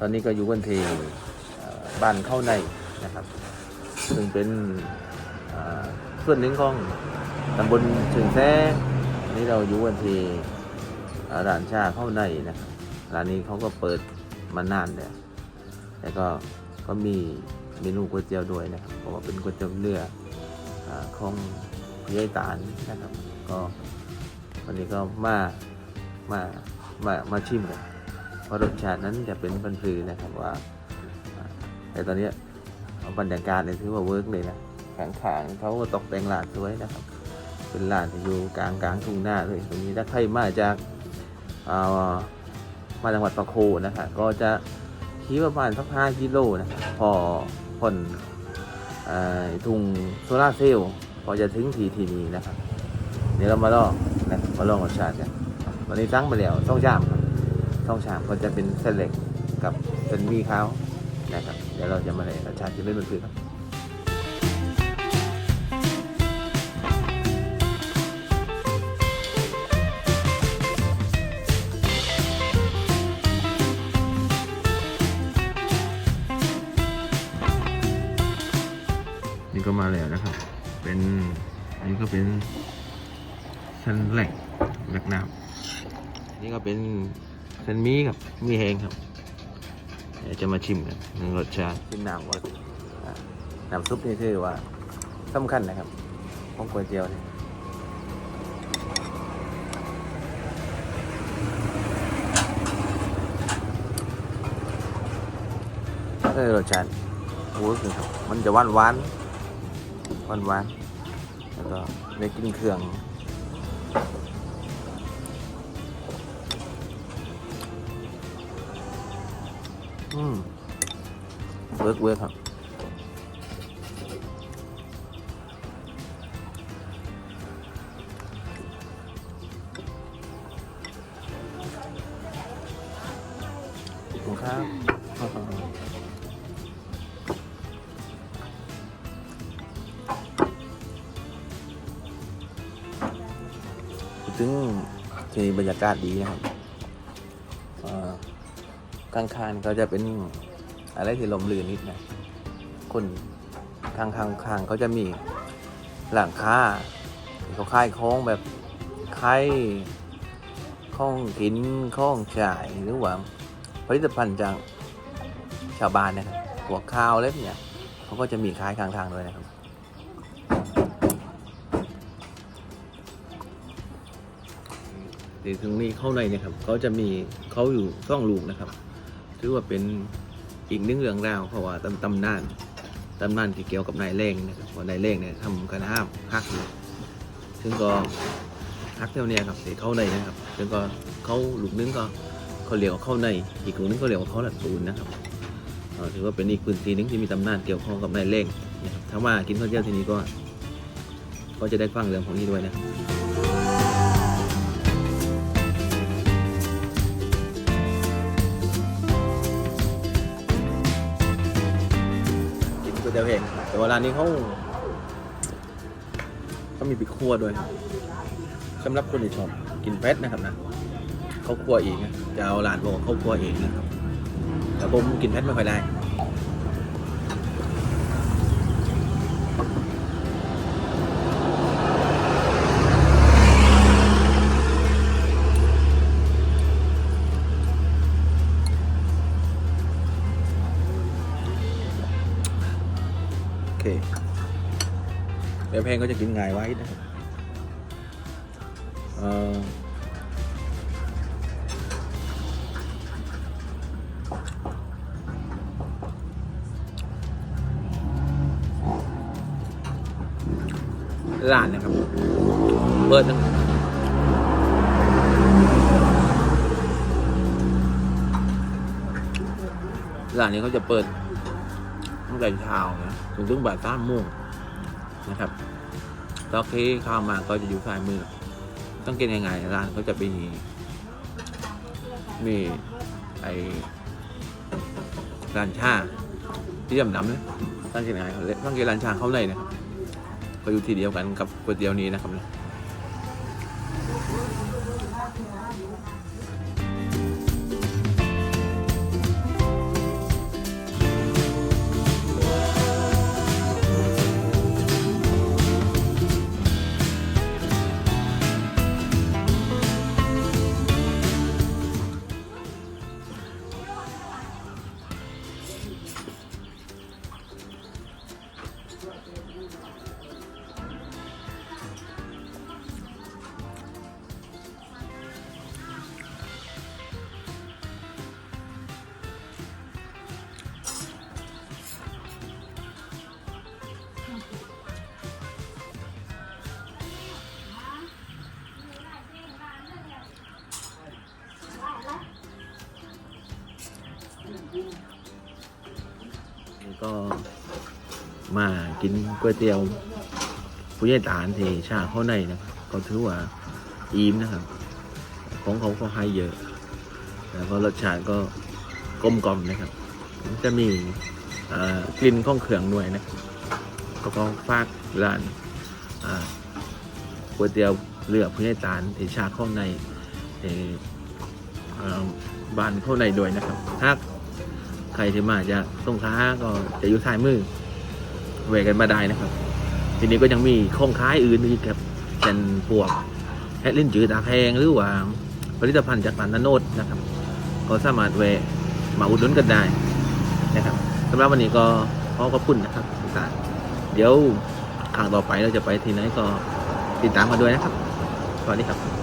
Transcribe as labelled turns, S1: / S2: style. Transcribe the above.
S1: ตอนนี้ก็อยู่กันที่เอ่อบ้านเข้าในนะครับ ซึ่งเป็นเอ่อส่วนหนึ่งของตำบลเชิงแท้นี่เราอยู่กันที่เอ่อร้านชาเข้าในนะครับร้านนี้เขาก็เปิดมานานแล้วแต่ก็ก็มีเมนูก๋วยเตี๋ยวด้วยนะครับเพราะว่าเป็นก๋วยเตี๋ยวเรืออาของพี่ไอตาลนะครับ ก็วันนี้ก็มามามามาชิมกัน ว่าะรสชาตินั้นจะเป็นพันธุ์ือนะครับว่า แต่ตอนนี้บรรยากาศเนี่ยถือว่าเวิร์กเลยนะขางๆเขาก็ตกแต่งร้านสวยนะครับ เป็นร้านที่อยู่กลางกลางทุ่งนาเลยตรงนี้ถ้าใครมาจากอ่ามาจังหวัดปะโคนะครับก็จะขี่ประมาณสักห้ากิโลนะครับพอผ่อนทุ่งโซลาร์เซลล์พอจะถึงทีทีนี้นะครับ เดี๋ยวเรามาลองนะมาลองรสชาติกันวันนี้ตั้งมาแล้วต้องชามครับ ต้องชามก็จะเป็นเส้นเล็กกับเส้นมีเขานะครับ เดี๋ยวเราจะมาเลยรสชาติจะไม่เหมือนกันครับนี่ก็มาแล้วนะครับ เป็นอันนี้ก็เป็นเส้นแหลกแหลกน้ำนี่ก็เป็น เส้นมีครับ มีแห้งครับ เดี๋ยวจะมาชิมกันหนึ่งรสชาติชิมน้ำว่าอ่าน้ำซุปนี่ถือว่าสำคัญนะครับของก๋วยเตี๋ยวเนี่ยเออรสชาติเวิร์กเลยครับมันจะหวานหวานหวานหวานแล้วก็ได้กินเครื่อง วิร์กเวิร์กครับขอบคุณครับถึงที่บรรยากาศดีนะครับเอ่อข้างๆก็จะเป็น อะไรที่ลมลื่นนิดนะคนข้างๆข้างเขาจะมีหลังคาเขาค่ายคล้องแบบค่ายข้องกินข้องจ่ายหรือว่าผลิตภัณฑ์จากชาวบ้านนะครับหัวข้าวเล็บเนี่ยเขาก็จะมีขายข้างทางด้วยนะครับเดี๋ยวถึงนี้เข้าในเนะครับเขาจะมีเขาอยู่ซ่องลูกนะครับ ถือว่าเป็น อีกหนึ่งเรื่องราวเพราะว่าตำตำนานตำนานที่เกี่ยวกับนายเล่งนะครับว่านายเล่งเนี่ยทำกันห้ามฮักอยู่ซึ่งก็ฮักเท่านี้ครับเดี๋ยเข้าในนะครับ ซึ่งก็เขาลูกนึงก็เขาเรียวเข้าใน อีกลูกนึงเขาเรียกว่าเขาหลัดตูนนะครับถือว่าเป็นอีกพื้นที่หนึงที่มีตำนานเกี่ยวข้องกับนายเล่งนะครับถ้ามากินข้าวเที่ยวที่นี้ก็ก็จะได้ฟังเรื่องของนี้ด้วยนะครับ จะเตี๋ยวเองแต่ว่าร้านนี้เขาเขามีปิดครัวด้วยสำหรับคนที่ชอบกินเฟสนะครับนะเขาครัวเองนะจะเอาร้านบอกเขาครัวเองนะครับแต่ผมกินเฟสไม่ค่อยได้ เคเดี๋ยวเพลงก็จะกินง่ายไว้นะครับเอ่อร้านนะครับ เปิดตั้งร้านนี้เขาจะเปิดตั้งแต่เช้านะ ถึงถึงบ่ายสามโมงนะครับตอนที่เข้ามาก็จะอยู่ซ้ายมือ ต้องกินยังไงร้านเขาจะมีมีไอร้านชาที่ดำดำๆนะต้องกินยังไงต้องกินร้านชาเขาเลยนะครับก็อยู่ที่เดียวกันกับก๋วยเตี๋ยวนี้นะครับ ก็มากินก๋วยเตี๋ยวผู้ใหญ่ตานที่ชาเข้าในนะครับก็ถือว่าอิ่มนะครับ ของเขาก็ให้เยอะ แล้วก็รสชาติก็กลมกล่อมนะครับ จะมีกลิ่นข้องเครื่องด้วยนะก็ก็ฝากร้านก๋วยเตี๋ยวเรือผู้ใหญ่ตานที่ชาเข้าในบ้านเข้าในด้วยนะครับถ้า ใครที่มาจากสงขลาก็จะอยู่ท้ายมือแวะกันมาได้นะครับ ทีนี้ก็ยังมีของค้ายอื่นอีกครับเป็นพวกแฮลิ้นจืดตาแพงหรือว่าผลิตภัณฑ์จากปานนโนดนะครับ ก็สามารถแวะมาอุดหนุนกันได้นะครับสำหรับวันนี้ก็ขอขอบคุณนะครับทุกท่านเดี๋ยวครั้งต่อไปเราจะไปที่ไหนก็ติดตามมาด้วยนะครับสวัสดีครับ